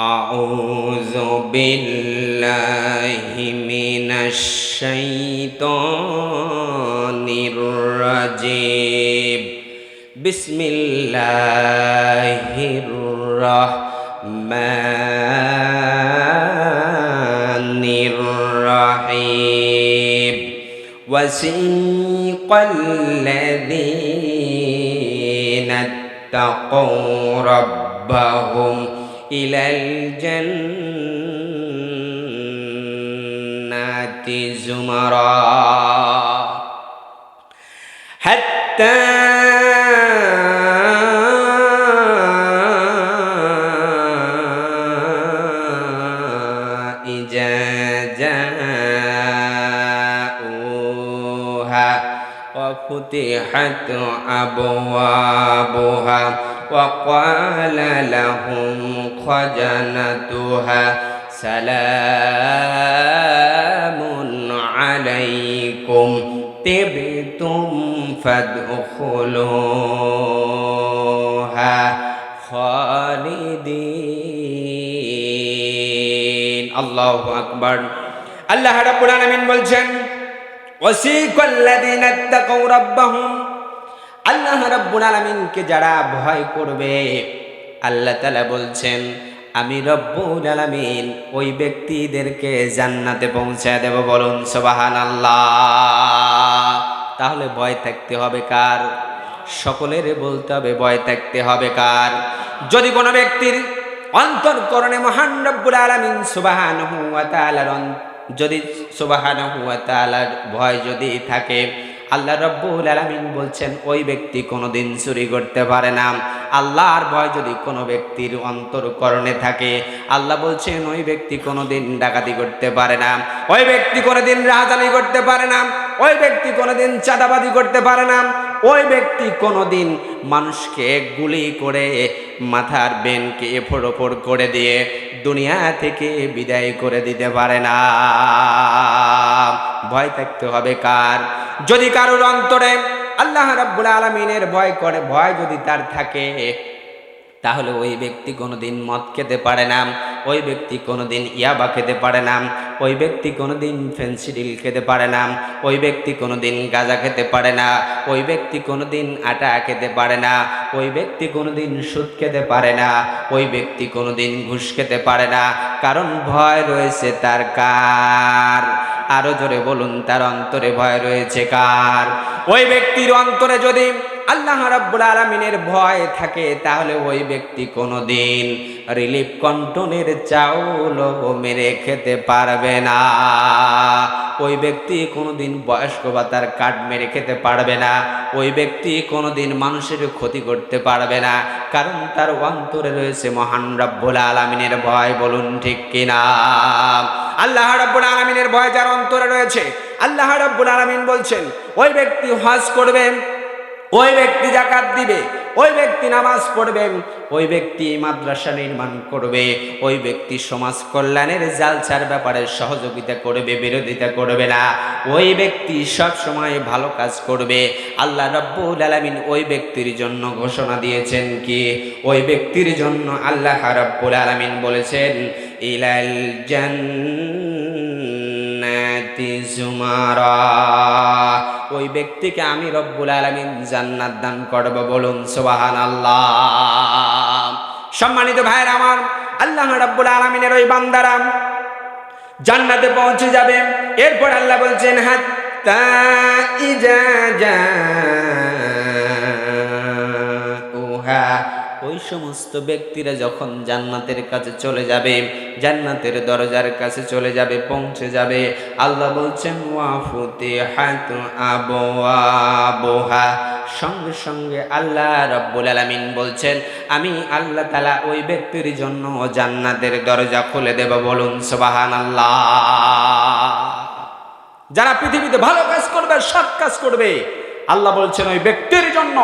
أعوذ بالله من الشيطان الرجيم. بسم الله الرحمن الرحيم. وسيق الذين اتقوا ربهم إلى الجنات زمرا. حتى إذا جاءوها وفتحت أبوابها وقال لهم خزنتها سلام عليكم تبتم فادخلوها خالدين الله أكبر الله رب العالمين بلجن وسيق الذين اتقوا ربهم আল্লাহ রাব্বুল আলামিনকে যারা ভয় করবে, আল্লাহ তালা বলছেন, আমি রব্বুল আলামিন ওই ব্যক্তিদেরকে জান্নাতে পৌঁছায় দেব বলুন সবাহান সুবহানাল্লাহ। তাহলে ভয় থাকতে হবে কার? সকলের বলতে হবে, ভয় থাকতে হবে কার? যদি কোনো ব্যক্তির অন্তরকরণে মহান রব্বুল আলামিন সুবাহান ওয়া তাআলার অন- যদি সুবাহান ওয়া তাআলার ভয় যদি থাকে আল্লাহ রব্বুল আলামিন বলছেন, ওই ব্যক্তি কোনোদিন চুরি করতে পারে না। আল্লাহর ভয় যদি কোনো ব্যক্তির অন্তরকরণে থাকে, আল্লাহ বলছেন, ওই ব্যক্তি কোনো দিন ডাকাতি করতে পারে না। ওই ব্যক্তি কোনো দিন রাজধানী করতে পারে না। ওই ব্যক্তি কোনো দিন চাঁদাবাদি করতে পারে না। ওই ব্যক্তি কোনো দিন মানুষকে গুলি করে মাথার বেনকে এফোড় ওপর করে দিয়ে দুনিয়া থেকে বিদায় করে দিতে পারে না। ভয় থাকতে হবে কার? যদি কারোর অন্তরে আল্লাহ রাব্বুল আলমিনের ভয় করে, ভয় যদি তার থাকে, তাহলে ওই ব্যক্তি কোনোদিন মদ খেতে পারে না, ওই ব্যক্তি কোনোদিন ইয়াবা খেতে পারে না, ওই ব্যক্তি কোনোদিন ফেন্সিডিল খেতে পারে না, ওই ব্যক্তি কোনোদিন গাঁজা খেতে পারে না, ওই ব্যক্তি কোনোদিন আটা খেতে পারে না, ওই ব্যক্তি কোনোদিন সুদ খেতে পারে না, ওই ব্যক্তি কোনোদিন ঘুষ খেতে পারে না। কারণ ভয় রয়েছে তার কার? আরও জোরে বলুন তার অন্তরে ভয় রয়েছে কার? ওই ব্যক্তির অন্তরে যদি আল্লাহ রাব্বুল আলামিনের ভয় থাকে, তাহলে ওই ব্যক্তি কোনোদিন রিলিফ কন্টনের চাউলও মেরে খেতে পারবে না। ওই ব্যক্তি কোনো দিন বয়স্ক ভাতার কাঠ মেরে খেতে পারবে না। ওই ব্যক্তি কোনো দিন মানুষের ক্ষতি করতে পারবে না। কারণ তার অন্তরে রয়েছে মহান রব্বুল আলামিনের ভয়, বলুন ঠিক কিনা? আল্লাহ রাব্বুল আলামিনের ভয় যার অন্তরে রয়েছে, আল্লাহ রাব্বুল আলামিন বলছেন, ওই ব্যক্তি হজ করবেন ওই ব্যক্তি জাকাত দিবে, ওই ব্যক্তি নামাজ পড়বেন ওই ব্যক্তি মাদ্রাসা নির্মাণ করবে, ওই ব্যক্তি সমাজ কল্যাণের জালচার ব্যাপারে সহযোগিতা করবে, বিরোধিতা করবে না। ওই ব্যক্তি সব সময় ভালো কাজ করবে। আল্লাহ রব্বুল আলামিন ওই ব্যক্তির জন্য ঘোষণা দিয়েছেন কি? ওই ব্যক্তির জন্য আল্লাহ রব্বুল আলামিন বলেছেন, ইলাল জুমারা। ওই ব্যক্তিকে আমি রব্বুল আলমিন জান্নাত দান করব বলুন সোবাহান আল্লাহ সম্মানিত ভাইয়ের আমার, আল্লাহ রব্বুল আলমিনের ওই বান্দারাম জান্নাতে পৌঁছে যাবে। এরপর আল্লাহ বলছেন হাত ইজা জাউহা ওই সমস্ত ব্যক্তিরা যখন জান্নাতের কাছে চলে যাবে, জান্নাতের দরজার কাছে চলে যাবে, পৌঁছে যাবে, আল্লাহ বলছেন, ওয়াফুতে হাত আবোহা সঙ্গে সঙ্গে আল্লাহ রব্বুল আলামিন বলছেন, আমি আল্লাহ তালা ওই ব্যক্তির জন্য জান্নাতের দরজা খুলে দেব বলুন সুবাহান আল্লাহ যারা পৃথিবীতে ভালো কাজ করবে, সৎ কাজ করবে, আল্লাহ বলছেন, ওই ব্যক্তির জন্য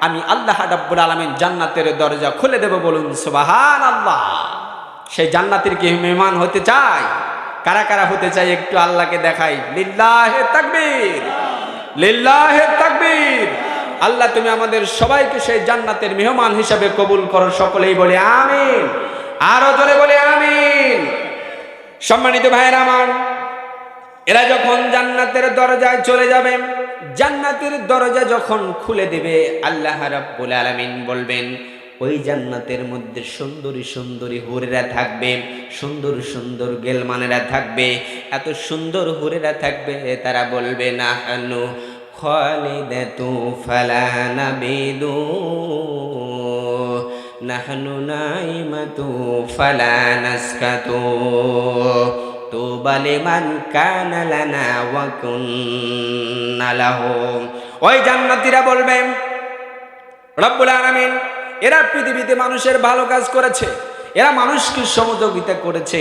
আমি আল্লাহ রাব্বুল আলামিন জান্নাতের দরজা খুলে দেব বলুন সুবাহান আল্লাহ সেই জান্নাতের কি মেহমান হতে চায়? কারা কারা হতে চায় একটু আল্লাহকে দেখাই? লিল্লাহে তাকবীর লিল্লাহে তাকবীর। আল্লাহ, তুমি আমাদের সবাইকে সেই জান্নাতের মেহমান হিসাবে কবুল করো, সকলেই বলে আমিন। আরও জোরে বলে আমিন। সম্মানিত ভাইয়ের আমার, এরা যখন জান্নাতের দরজায় চলে যাবে জান্নাতের দরজা যখন খুলে দেবে, আল্লাহ রাব্বুল আলামিন বলবেন, ওই জান্নাতের মধ্যে সুন্দরী সুন্দরী হুরেরা থাকবে, সুন্দর সুন্দর গেলমানেরা থাকবে, এত সুন্দর হুরেরা থাকবে, তারা বলবে না হানু খালিদাতু ফালা নাবিদু, নাহনু নাইমাতু ফালা নাসকাতু তুবা লিমান কানা লানা ওয়া কুন্না লাহু। ওই জান্নাতীরা বলবে, রব্বুল আলামিন, এরা পৃথিবীতে মানুষের ভালো কাজ করেছে, এরা মানুষকে সহযোগিতা করেছে,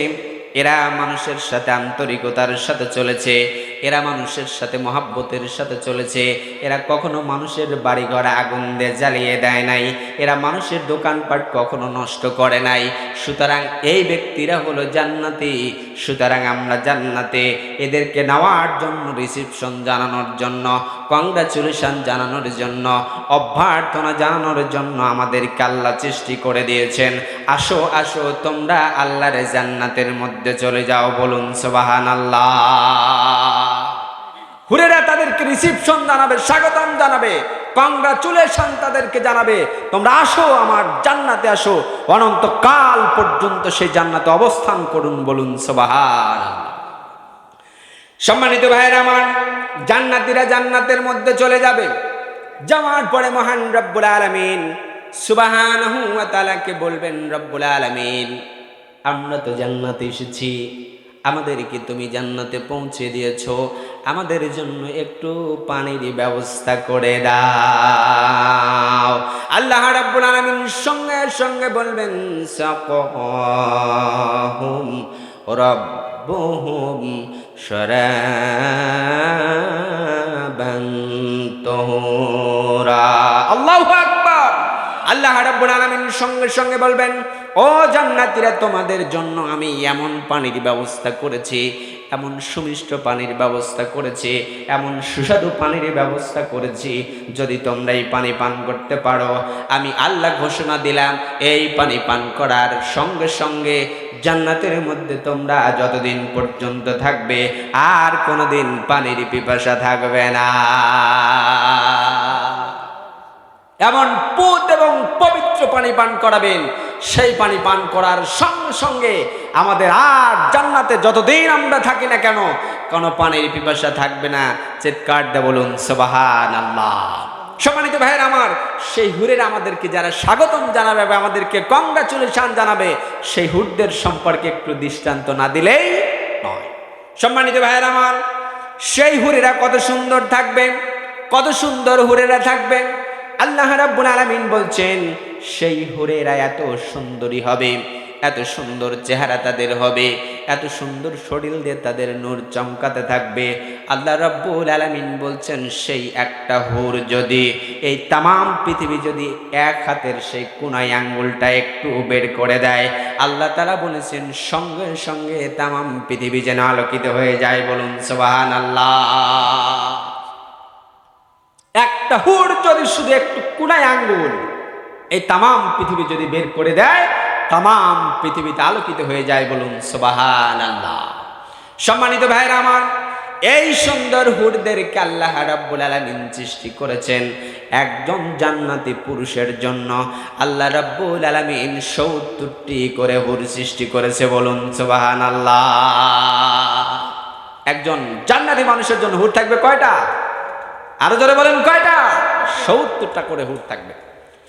এরা মানুষের সাথে আন্তরিকতার সাথে চলেছে এরা মানুষের সাথে মহাব্বতের সাথে চলেছে। এরা কখনো মানুষের বাড়িঘর আগুন দিয়ে জ্বালিয়ে দেয় নাই। এরা মানুষের দোকানপাট কখনো নষ্ট করে নাই। সুতরাং এই ব্যক্তিরা হলো জান্নাতি। সুতরাং আমরা জান্নাতে এদেরকে নেওয়ার জন্য রিসিপশন জানানোর জন্য কংগ্রাচুলেশন জানানোর জন্য, অভ্যর্থনা জানানোর জন্য আমাদেরকে আল্লাহ সৃষ্টি করে দিয়েছেন। আসো আসো, তোমরা আল্লাহরে জান্নাতের মধ্যে চলে যাও, বলুন সোবাহান আল্লাহ রিসিপশন জানাবে, স্বাগতম জানাবে কংগ্রাচুলেশন তাদেরকে জানাবে। তোমরা আসো আমার জান্নাতে আসো, অনন্তকাল পর্যন্ত সেই জান্নাতে অবস্থান করুন বলুন সোবাহান সম্মানিত ভাইয়ের আমার, জান্নাতিরা জান্নাতের মধ্যে চলে যাবে। যাওয়ার পরে মহান রব্বুল আলমিন সুবাহান তালাকে বলবেন, রব্বুল আলমিন, আমরা তো জান্নাতে এসেছি। আমাদেরকে তুমি জান্নাতে পৌঁছে দিয়েছ। আমাদের জন্য একটু পানির ব্যবস্থা করে দাও। আল্লাহ রাব্বুল আলামিন সঙ্গে সঙ্গে বলবেন, সাকাহুম রাব্বুহুম শরাবান তুহুরা। আল্লাহু আকবার। আল্লাহ রাব্বুল আলামিন সঙ্গে সঙ্গে বলবেন, ও জান্নাতীরা, তোমাদের জন্য আমি এমন পানির ব্যবস্থা করেছি, এমন সুমিষ্ট পানির ব্যবস্থা করেছি, এমন সুস্বাদু পানির ব্যবস্থা করেছি, যদি তোমরা এই পানি পান করতে পারো। আমি আল্লাহ ঘোষণা দিলাম, এই পানি পান করার সঙ্গে সঙ্গে জান্নাতের মধ্যে তোমরা যতদিন পর্যন্ত থাকবে, আর কোনোদিন পানির পিপাসা থাকবে না। এমন পুত এবং পবিত্র পানি পান করাবেন। সেই পানি পান করার সঙ্গে সঙ্গে আমাদের আর জান্নাতে যতদিন আমরা থাকি না কেন, কোনো পানির পিপাসা থাকবে না। চিৎকার দে বলুন সবাহান আল্লাহ সম্মানিত ভাইয়ের আমার, সেই হুরের আমাদেরকে যারা স্বাগতম জানাবে বা আমাদেরকে কংগ্রাচুলেশন জানাবে, সেই হুরদের সম্পর্কে একটু দৃষ্টান্ত না দিলেই নয়। সম্মানিত ভাইয়ের আমার, সেই হুরেরা কত সুন্দর থাকবেন, কত সুন্দর হুরেরা থাকবে আল্লাহ রাব্বুল আলামিন বলছেন, সেই হুরেরা এত সুন্দরী হবে, এত সুন্দর চেহারা তাদের হবে, এত সুন্দর শরীর দিয়ে তাদের নূর চমকাতে থাকবে। আল্লাহ রাব্বুল আলামিন বলছেন, সেই একটা হুর যদি, এই তামাম পৃথিবী যদি এক হাতের সেই কোনায় আঙ্গুলটা একটু বের করে দেয়, আল্লাহ তালা বলেছেন, সঙ্গে সঙ্গে তামাম পৃথিবী যেন আলোকিত হয়ে যায় বলুন সোবাহান আল্লাহ একটা হুড় যদি শুধু একটু কুনায় আঙ্গুল, এই তামাম পৃথিবী যদি বের করে দেয়, তামাম পৃথিবীতে আলোকিত হয়ে যায় বলুন সোবাহান আল্লাহ সম্মানিত ভাইরা আমার, এই সুন্দর হুরদেরকে আল্লাহ রাব্বুল আলামিন সৃষ্টি করেছেন একজন জান্নাতি পুরুষের জন্য। আল্লাহ রাব্বুল আলামিন সত্তরটি করে হুর সৃষ্টি করেছে বলুন সোবাহান আল্লাহ একজন জান্নাতি মানুষের জন্য হুর থাকবে কয়টা? আরও জোরে বলেন, কয়টা? সত্তরটা করে হুট থাকবে।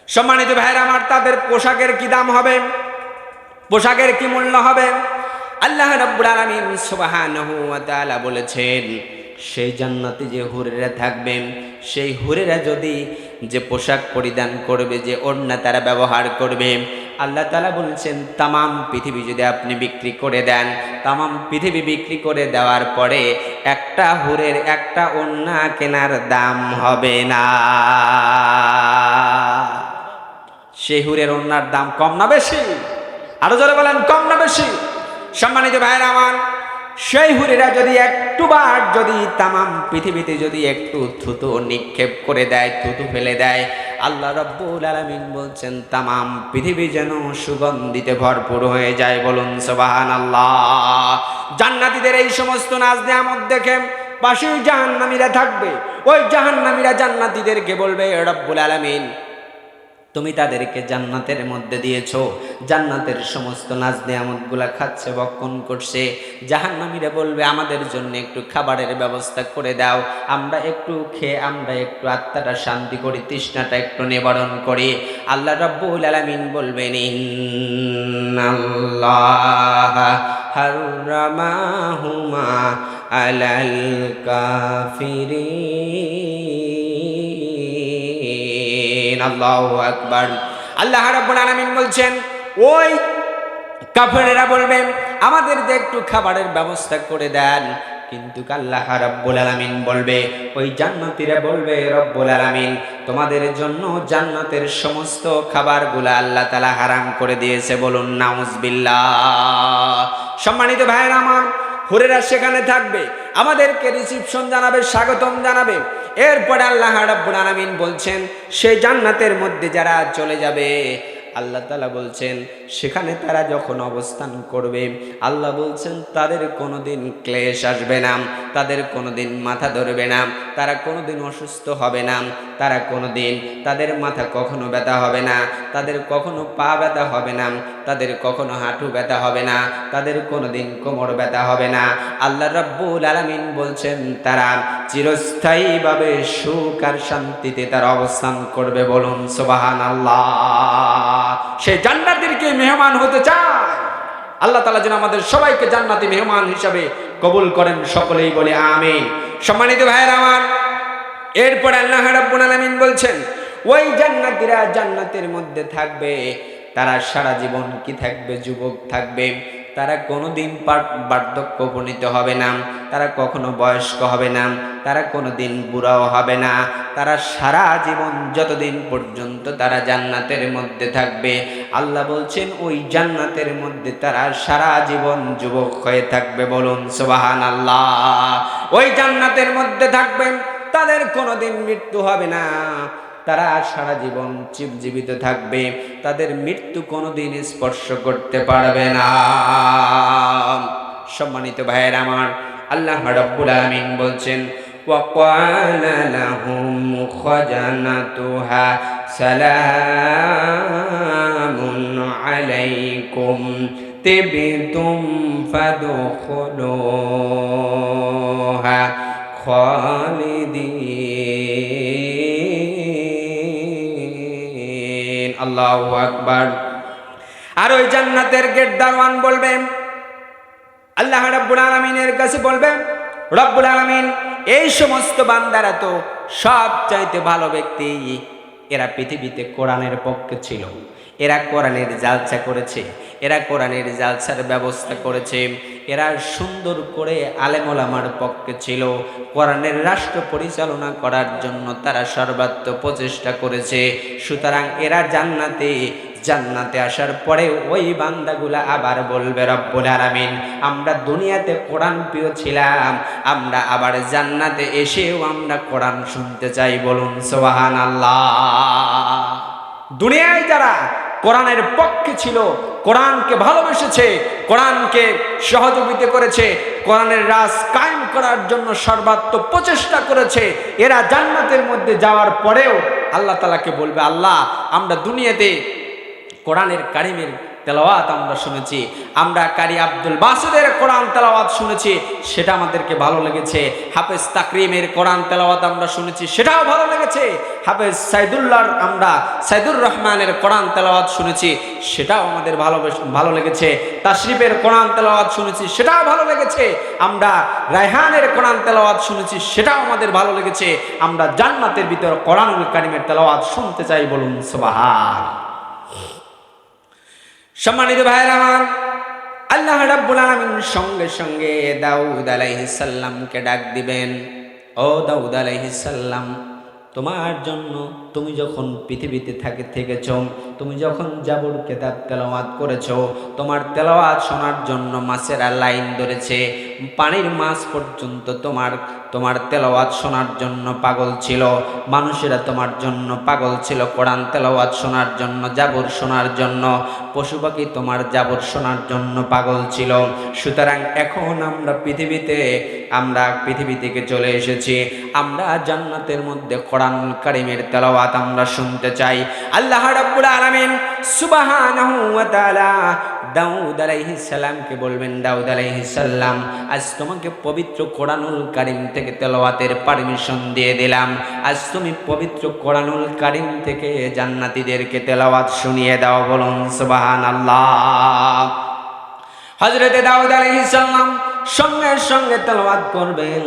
সম্মানিত ভাইরা আমার, তাদের পোশাকের কি দাম হবে? পোশাকের কি মূল্য হবে? আল্লাহ রব্বুল আলামিন সুবহানাহু ওয়া তাআলা বলেছেন, সেই জান্নাতে যে হুরেরা থাকবেন সেই হুরেরা যদি যে পোশাক পরিধান করবে, যে ওড়না তারা ব্যবহার করবে। আল্লাহ তালা বলেছেন, তামাম পৃথিবী যদি আপনি বিক্রি করে দেন, তামাম পৃথিবী বিক্রি করে দেওয়ার পরে একটা হুরের একটা ওড়না কেনার দাম হবে না। সে হুরের ওড়নার দাম কম না বেশি? আরও জোরে বলেন, কম না বেশি? সম্মানিত ভাইয়ের আমার সেই হুরেরা যদি একটু বার যদি তামাম পৃথিবীতে যদি একটু থুতু নিক্ষেপ করে দেয়, থুতু ফেলে দেয়, আল্লাহ রব্বুল আলামিন বলছেন, তামাম পৃথিবী যেন সুগন্ধিতে ভরপুর হয়ে যায়। বলুন সুবাহান আল্লাহ জান্নাতীদের এই সমস্ত নাচ নেয়ামত দেখে পাশেই জাহান্নামীরা থাকবে। ওই জাহান্নামীরা জান্নাতীদেরকে বলবে রব্বুল আলামিন তুমি তাদেরকে জান্নাতের মধ্যে দিয়েছ। জান্নাতের সমস্ত নাজ নেয়ামতগুলা খাচ্ছে, বক্ষণ করছে। জাহান্নামীরা বলবে, আমাদের জন্য একটু খাবারের ব্যবস্থা করে দাও। আমরা একটু খেয়ে, আমরা একটু আত্মাটা শান্তি করি, তৃষ্ণাটা একটু নিবারণ করি। আল্লাহ রব্বুল আলামিন বলবেন, ইন্নাল্লাহ হাররামাহুমা আলাল কাফিরিন। বলছেন ওই বলবেন আমাদের একটু খাবারের ব্যবস্থা করে দেন। কিন্তু আল্লাহ রাব্বুল আলামিন বলবে, ওই জান্নাতীরা বলবে, রব্বুল আলামিন, তোমাদের জন্য জান্নাতের সমস্ত খাবারগুলো আল্লাহ তাআলা হারাম করে দিয়েছে। বলুন নাউজ নাউজবিল্লাহ। সম্মানিত ভাইয়েরা আমার হুরেরা সেখানে থাকবে। আমাদেরকে রিসিপশন জানাবে, স্বাগতম জানাবে। এরপরে আল্লাহ রাব্বুল আলামিন বলছেন সেই জান্নাতের মধ্যে যারা চলে যাবে আল্লাহ তালা বলছেন, সেখানে তারা যখন অবস্থান করবে, আল্লাহ বলছেন, তাদের কোনোদিন ক্লেশ আসবে না, তাদের কোনোদিন মাথা ধরবে না, তারা কোনোদিন অসুস্থ হবে না, তারা কোনোদিন তাদের মাথা কখনো ব্যথা হবে না, তাদের কখনো পা ব্যথা হবে না, তাদের কখনো হাঁটু ব্যথা হবে না, তাদের কোনোদিন কোমর ব্যথা হবে না। আল্লাহ রাব্বুল আলামিন বলছেন, তারা চিরস্থায়ীভাবে সুখ আর শান্তিতে তারা অবস্থান করবে বলুন সুবাহান আল্লাহ সেই জান্নাতিরকে মেহমান হতে চায়। আল্লাহ তালা যেন আমাদের সবাইকে জান্নাতি মেহমান হিসাবে কবুল করেন সকলেই বলে আমি সম্মানিত ভাইয়ের আমার, এরপর আল্লাহ রাব্বুল আলামিন বলছেন, ওই জান্নাতিরা জান্নাতের মধ্যে থাকবে, তারা সারা জীবন কি থাকবে, যুবক থাকবে। তারা কোনোদিন পার- বার্ধক্য উপনীত হবে না, তারা কখনো বয়স্ক হবে না, তারা কোনোদিন বুড়াও হবে না। তারা সারা জীবন যতদিন পর্যন্ত তারা জান্নাতের মধ্যে থাকবে, আল্লাহ বলছেন, ওই জান্নাতের মধ্যে তারা সারা জীবন যুবক হয়ে থাকবে বলুন সুবাহান আল্লাহ ওই জান্নাতের মধ্যে থাকবেন, তাদের কোনোদিন মৃত্যু হবে না। তারা সারা জীবন জীবিত থাকবে তাদের মৃত্যু কোনোদিন স্পর্শ করতে পারবে না সম্মানিত ভাইয়ের আমার আল্লাহ রাব্বুল আলামিন বলছেন وقال لهم خزنتها سلام عليكم طبتم فادخلوها খালিদিন আল্লাহু আকবার। আর ওই জান্নাতের গেট দারওয়ান বলবেন, আল্লাহ রাব্বুল আলমিনের কাছে বলবেন, রব্বুল আলমিন, এই সমস্ত বান্দারা তো সব চাইতে ভালো ব্যক্তি। এরা পৃথিবীতে কোরআনের পক্ষে ছিল। এরা কোরআনের জালসা করেছে। এরা কোরআনের জালসার ব্যবস্থা করেছে। এরা সুন্দর করে আলেমোলামার পক্ষে ছিল। কোরআনের রাষ্ট্র পরিচালনা করার জন্য তারা সর্বাত্ম প্রচেষ্টা করেছে। সুতরাং এরা জান্নাতে জান্নাতে আসার পরে ওই বান্দাগুলা আবার বলবে, রব্বুল আলামিন, আমরা দুনিয়াতে কোরআন প্রিয় ছিলাম, আমরা আবার জান্নাতে এসেও আমরা কোরআন শুনতে চাই। বলুন সোহান আল্লাহ দুনিয়ায় যারা কোরআনের পক্ষে ছিল, কোরআনকে ভালোবেসেছে, কোরআনকে সহযোগিতা করেছে, কোরআনের রাজ কায়েম করার জন্য সর্বাত্ম প্রচেষ্টা করেছে, এরা জান্নাতের মধ্যে যাওয়ার পরেও আল্লাহ তালাকে বলবে, আল্লাহ, আমরা দুনিয়াতে কোরআনের কারিমের তেলাওয়াত আমরা শুনেছি, আমরা কারি আব্দুল বাসুদের কোরআন তেলাওয়াত শুনেছি, সেটা আমাদেরকে ভালো লেগেছে। হাফেজ তাকরিমের কোরআন তেলাওয়াত আমরা শুনেছি, সেটাও ভালো লেগেছে। হাফেজ সাইদুল্লাহর আমরা সাইদুর রহমানের কোরআন তেলাওয়াত শুনেছি, সেটাও আমাদের ভালো ভালো লেগেছে। তাশরিফের কোরআন তেলাওয়াত শুনেছি, সেটাও ভালো লেগেছে। আমরা রায়হানের কোরআন তেলাওয়াত শুনেছি, সেটাও আমাদের ভালো লেগেছে। আমরা জান্নাতের ভিতর কোরআনুল কারিমের তেলাওয়াত শুনতে চাই বলুন, সুবহান। সম্মানিত ভাইয়ের আমার, আল্লাহ রাব্বুল আলামিন সঙ্গে সঙ্গে দাউদ আলাইহিস সালামকে ডাক দিবেন। ও দাউদ আলাইহিস সালাম, তোমার জন্য তুমি যখন পৃথিবীতে থাকে, থেকেছ, তুমি যখন জাবুর কেতাব তেলাওয়াত করেছ, তোমার তেলাওয়াত শোনার জন্য মাছেরা লাইন ধরেছে। পানির মাছ পর্যন্ত তোমার তোমার তেলাওয়াত শোনার জন্য পাগল ছিল। মানুষেরা তোমার জন্য পাগল ছিল কোরআন তেলাওয়াত শোনার জন্য, জাবর শোনার জন্য। পশু পাখি তোমার জাবর শোনার জন্য পাগল ছিল। সুতরাং এখন আমরা পৃথিবীতে, আমরা পৃথিবী থেকে চলে এসেছি। আমরা জান্নাতের মধ্যে কোরআন কারিমের তেলাওয়াত আমরা শুনতে চাই। আল্লাহ রাব্বুল আলামিন সুবহানাহু ওয়া তাআলা দাউদ আলাইহিস সালামকে বলবেন, দাউদ আলাইহিস সালাম আজ তোমাকে পবিত্র কোরআনুল কারিম থেকে তেলাওয়াতের পারমিশন দিয়ে দিলাম। আজ তুমি পবিত্র কোরআনুল কারিম থেকে জান্নাতিদেরকে তেলাওয়াত শুনিয়ে দাও বলুন, সুবহানাল্লাহ। হজরতে দাউদ আলাইহিস সালাম সঙ্গে সঙ্গে তেলাওয়াত করবেন।